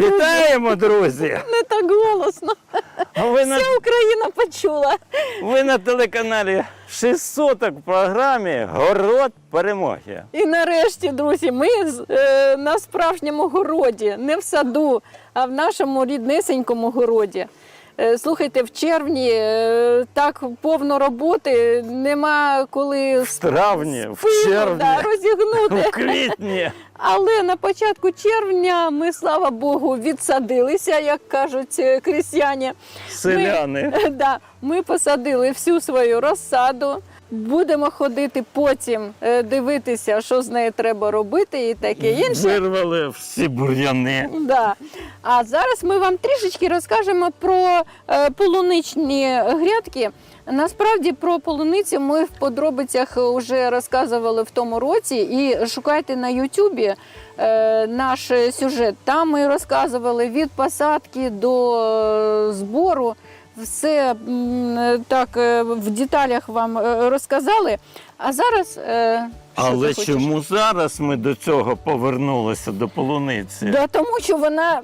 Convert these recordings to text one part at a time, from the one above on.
Вітаємо, друзі! Не так голосно. Ви на, Вся Україна почула. ви на телеканалі 600 в програмі Город перемоги. І нарешті, друзі, ми е, на справжньому городі, не в саду, а в нашому ріднесенькому городі. Е, Слухайте, в червні е, так повно роботи, нема коли В травні, в спину, червні, да, розігнути. в квітні. Але на початку червня ми, слава Богу, відсадилися, як кажуть е, крістяни. Селяни. Ми, да, ми посадили всю свою розсаду. Будемо ходити потім е, дивитися, що з нею треба робити і таке інше. Вирвали всі бур'яни. Да. А зараз ми вам трішечки розкажемо про е, полуничні грядки. Насправді про полуницю ми в подробицях вже розказували в тому році. І шукайте на Ютубі е, наш сюжет. Там ми розказували від посадки до е, збору. Все так е, в деталях вам розказали. А зараз Але хочеш? чому зараз ми до цього повернулися до полуниці? Да, тому що вона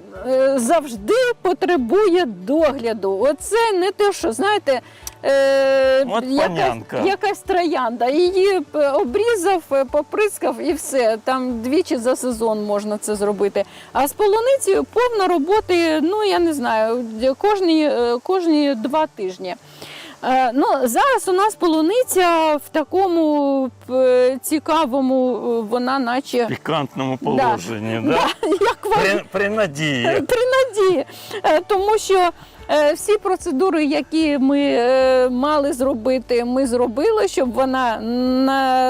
завжди потребує догляду. Оце не те, що знаєте. Е, От панянка. якась, якась троянда. Її е, обрізав, е, поприскав і все. Там двічі за сезон можна це зробити. А з полуницею повна роботи, ну я не знаю, кожні, е, кожні два тижні. Е, Ну, зараз у нас полуниця в такому е, цікавому, е, вона наче Пікантному положенні, да? Да, як вам При, при надії. при надії. Е, Тому що всі процедури, які ми е, мали зробити, ми зробили, щоб вона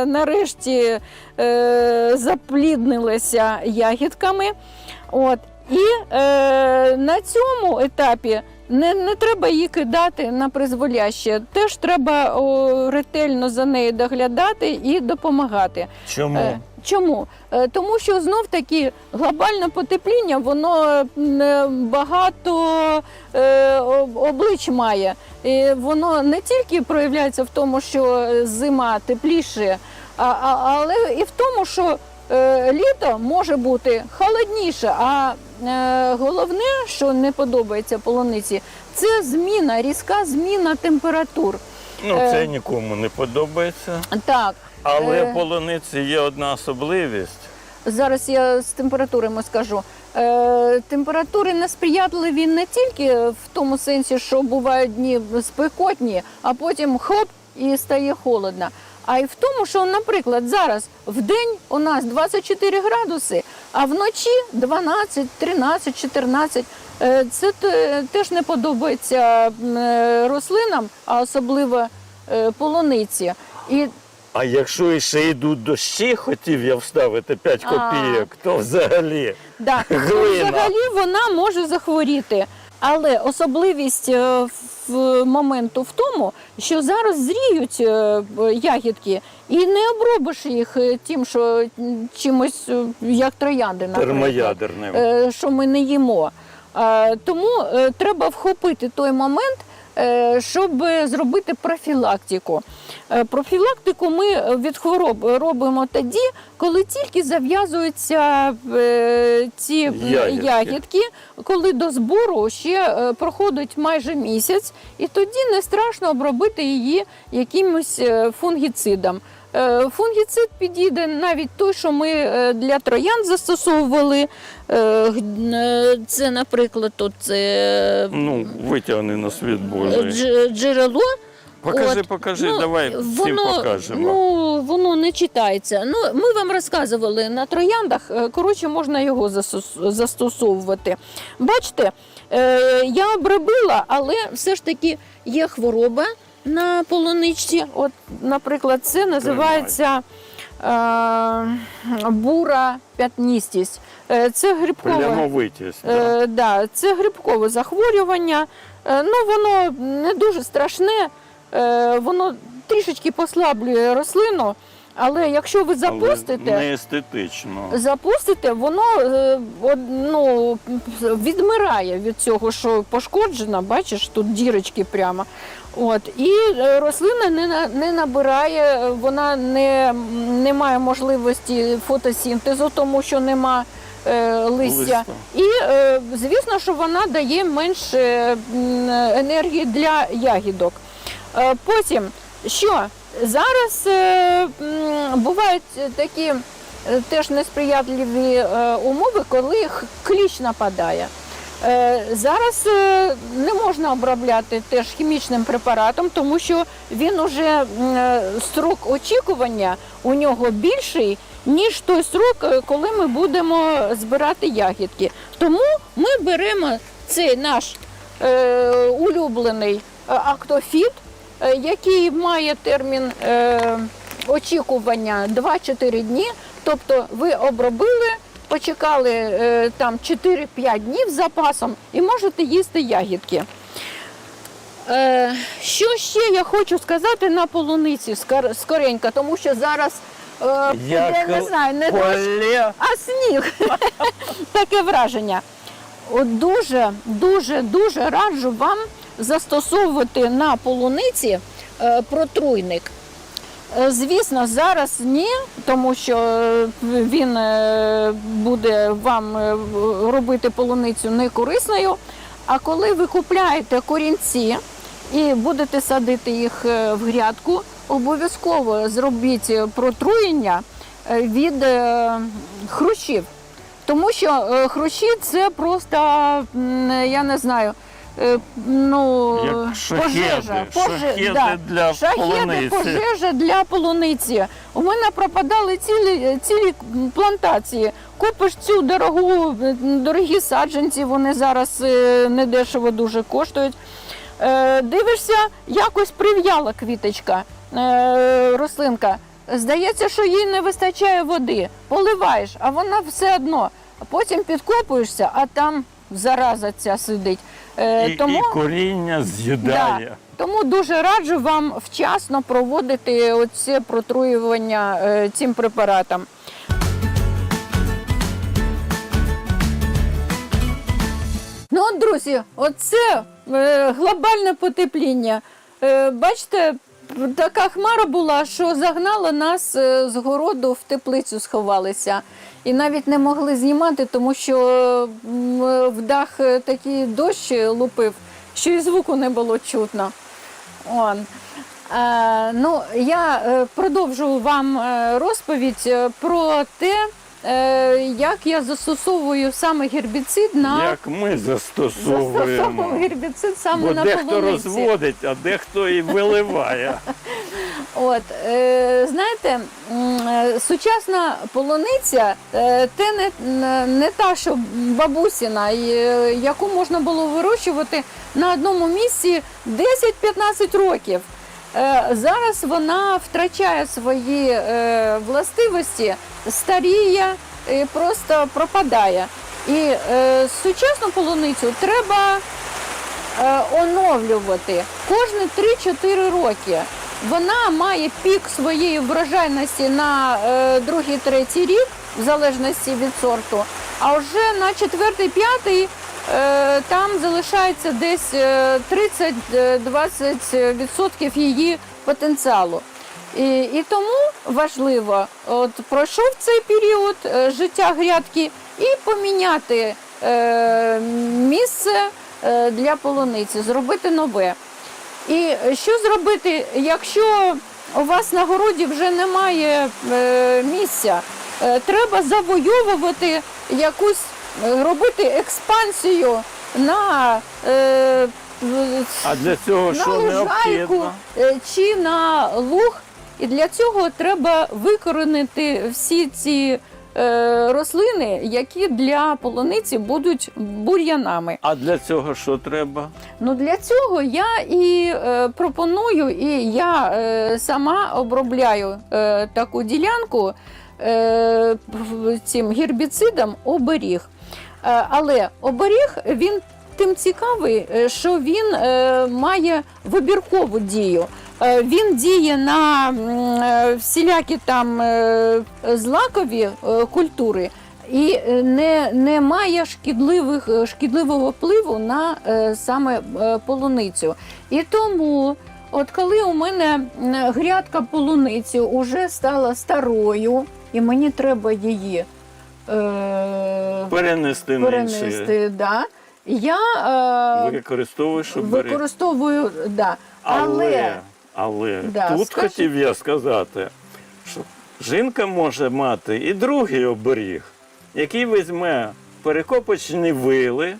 нарешті е, запліднилася ягідками. От. І е, на цьому етапі не, не треба її кидати на призволяще. Теж треба о, ретельно за нею доглядати і допомагати. Чому? Е, Чому? Е, Тому що знов таки глобальне потепління, воно е, багато е, облич має. І воно не тільки проявляється в тому, що зима тепліше, але і в тому, що літо може бути холодніше. А головне, що не подобається полуниці, це зміна, різка зміна температур. Ну, це нікому не подобається. Так. Але Е. в полуниці є одна особливість. Зараз я з температурами скажу. Е, температури несприятливі не тільки в тому сенсі, що бувають дні спекотні, а потім хоп і стає холодно. А й в тому, що, наприклад, зараз в день у нас 24 градуси, а вночі 12, 13, 14. Е, Це теж не подобається е, рослинам, а особливо е, полуниці. І А якщо ще йдуть дощі, хотів я вставити 5 А. копійок, то взагалі. Да. Глина. Взагалі вона може захворіти. Але особливість е, в моменту в тому, що зараз зріють е, ягідки, і не обробиш їх е, тим, що м, чимось е, як троянди, наприклад, Термоядерним. е, що ми не їмо. Е, Тому е, треба вхопити той момент, щоб зробити профілактику. Е, Профілактику ми від хвороб робимо тоді, коли тільки зав'язуються е, ці Ягідки. ягідки, коли до збору ще е, проходить майже місяць, і тоді не страшно обробити її якимось е, фунгіцидом. Е, Фунгіцид підійде навіть той, що ми е, для троян застосовували. Е, Це, наприклад, тут це Ну, витягни на світ Божий. джерело. Покажи, От, покажи, ну, давай всім покажемо. Ну, воно не читається. Ну, ми вам розказували на трояндах. Коротше, можна його застосовувати. Бачите, е, я обробила, але все ж таки є хвороба на полуничці. От, наприклад, це називається е, бура п'ятністість. Е, це грибкове да. Е, да, це грибкове захворювання. Е, ну, воно не дуже страшне, е, воно трішечки послаблює рослину, але якщо ви запустите, Але не естетично. запустите, воно е, од- ну, відмирає від цього, що пошкоджена, бачиш, тут дірочки прямо. От, і е, рослина не, на- не набирає, вона не, не має можливості фотосінтезу, тому що нема е, листя. Листа. І е, звісно, що вона дає менше м, енергії для ягідок. Е, Потім, що зараз е, бувають такі е, теж несприятливі е, умови, коли кліщ нападає. Зараз не можна обробляти теж хімічним препаратом, тому що він уже строк очікування у нього більший, ніж той срок, коли ми будемо збирати ягідки. Тому ми беремо цей наш улюблений актофіт, який має термін е, очікування 2-4 дні. Тобто ви обробили, почекали е, там 4-5 днів з запасом і можете їсти ягідки. Е, що ще я хочу сказати на полуниці скор- скоренько, тому що зараз е, я не знаю, не дощ, а сніг. Таке враження. Дуже, дуже, дуже раджу вам застосовувати на полуниці е, протруйник. Е, Звісно, зараз ні, тому що е, він буде вам робити полуницю некорисною. А коли ви купляєте корінці і будете садити їх в грядку, обов'язково зробіть протруєння від хрущів. Тому що хрущі це просто, я не знаю, е, ну, Як шахеди, пожежа. шахеди для шахеди, полуниці. пожежа для полуниці. У мене пропадали цілі, цілі плантації. Купиш цю дорогу, дорогі саджанці, вони зараз е, недешево дуже коштують. Е, Дивишся, якось прив'яла квіточка, е, рослинка. Здається, що їй не вистачає води. Поливаєш, а вона все одно. Потім підкопуєшся, а там зараза ця сидить. Е, І, і коріння з'їдає. тому дуже раджу вам вчасно проводити оце протруювання е, цим препаратом. Ну, от, друзі, оце е, глобальне потепління. Е, бачите, така хмара була, що загнала нас е, з городу в теплицю сховалися. І навіть не могли знімати, тому що е, в дах е, такий дощ лупив, що і звуку не було чутно. Он. Е, ну, я продовжу вам розповідь про те, е, як я застосовую саме гербіцид на Як ми застосовуємо. гербіцид саме Бо на дехто полуниці. розводить, а дехто і виливає. От, е, знаєте, м, е, сучасна полуниця е, те не, не- не та, що бабусіна, і, е, яку можна було вирощувати на одному місці 10-15 років. Е, Зараз вона втрачає свої е, властивості, старіє просто пропадає. І е, сучасну полуницю треба оновлювати кожні 3-4 роки. Вона має пік своєї врожайності на е, другий, третій рік, в залежності від сорту. А вже на четвертий, п'ятий е, там залишається десь е, 30-20% її потенціалу. І, і тому важливо, от пройшов цей період е, життя грядки і поміняти е, місце е, для полуниці, зробити нове. І що зробити, якщо у вас на городі вже немає е, місця? Е, треба завойовувати якусь, е, робити експансію на, е, А для цього на що лужайку необхідно? е, чи на луг. І для цього треба викоренити всі ці е, рослини, які для полуниці будуть бур'янами. А для цього що треба? Ну для цього я і е, пропоную, і я е, сама обробляю е, таку ділянку цим гербіцидом оберіг. Е, але оберіг він тим цікавий, е, що він е, має вибіркову дію. Е, Він діє на е, всілякі там е, злакові е, культури і е, не, не має шкідливих, е, шкідливого впливу на е, саме е, полуницю. І тому, от коли у мене грядка полуниці вже стала старою, і мені треба її е, перенести, на перенести. Да. Я е, Використовуєш оберіг. використовую, да. Але, але Да, тут скажи. хотів я сказати, що жінка може мати і другий оберіг, який візьме перекопочні вили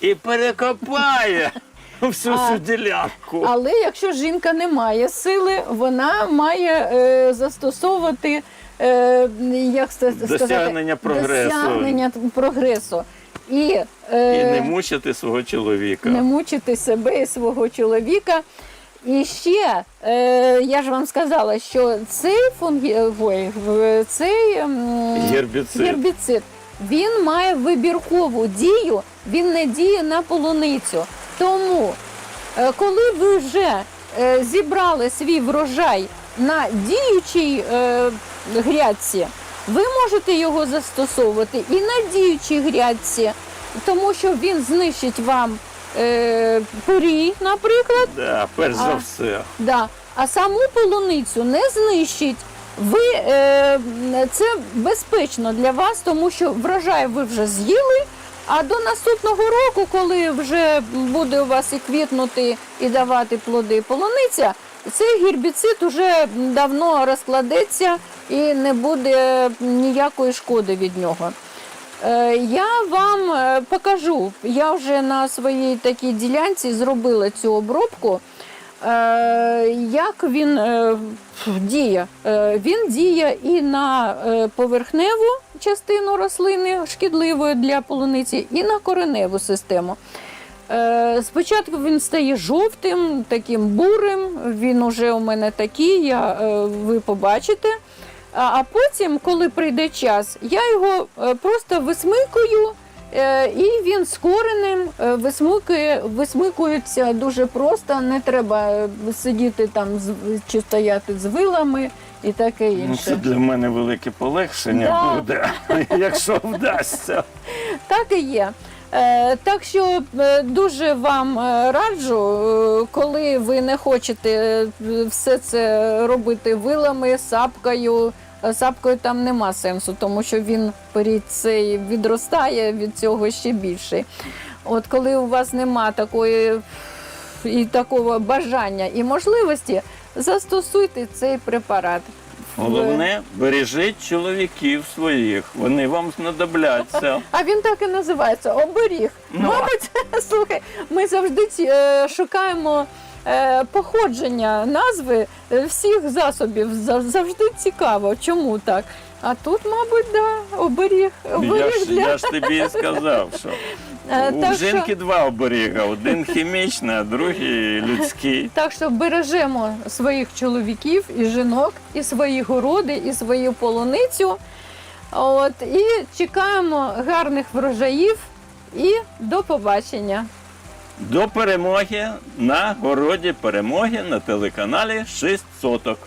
і перекопає всю А, цю ділянку. Але якщо жінка не має сили, вона має е, застосовувати е, як це сказати, Досягнення прогресу. досягнення прогресу. І, е, І не мучити свого чоловіка. не мучити себе і свого чоловіка. І ще е, я ж вам сказала, що цей фунгі... ой, в- цей ем, Гербіцид. гербіцид він має вибіркову дію, він не діє на полуницю. Тому, е, коли ви вже е, зібрали свій врожай на діючій е, грядці, ви можете його застосовувати і на діючій грядці, тому що він знищить вам е, порій, наприклад. Да, перш за А. все. Да. А саму полуницю не знищить. Ви е, це безпечно для вас, тому що врожай ви вже з'їли. А до наступного року, коли вже буде у вас і квітнути і давати плоди полуниця, цей гербіцид уже давно розкладеться і не буде ніякої шкоди від нього. Е, Я вам е, покажу. Я вже на своїй такій ділянці зробила цю обробку. Е, Як він діє? Він діє і на поверхневу частину рослини шкідливої для полуниці, і на кореневу систему. Е, Спочатку він стає жовтим, таким бурим. Він уже у мене такий, я, е, ви побачите. А потім, коли прийде час, я його е, просто висмикую, і він з коренем висмикує, висмикується дуже просто. Не треба сидіти там чи стояти з вилами і таке Ну, це для мене велике полегшення Да. буде, якщо вдасться. Так і є. Е, так що е, дуже вам е, раджу, коли ви не хочете все це робити вилами, сапкою. Сапкою там нема сенсу, тому що він перед цей відростає від цього ще більше. От коли у вас нема такої і такого бажання і можливості, застосуйте цей препарат. Головне, бережіть чоловіків своїх, вони вам знадобляться. А він так і називається оберіг. Ну. Мабуть, слухай, ми завжди е, шукаємо е, походження назви е, всіх засобів. Зав- Завжди цікаво, чому так. А тут, мабуть, да, оберіг. Я оберіг ж, для я ж тобі і сказав, що у так жінки що- два оберіга: один хімічний, а другий людський. Так що бережемо своїх чоловіків і жінок, і свої городи, і свою полуницю. От, і чекаємо гарних врожаїв. І до побачення. До перемоги на городі перемоги на телеканалі 6 соток.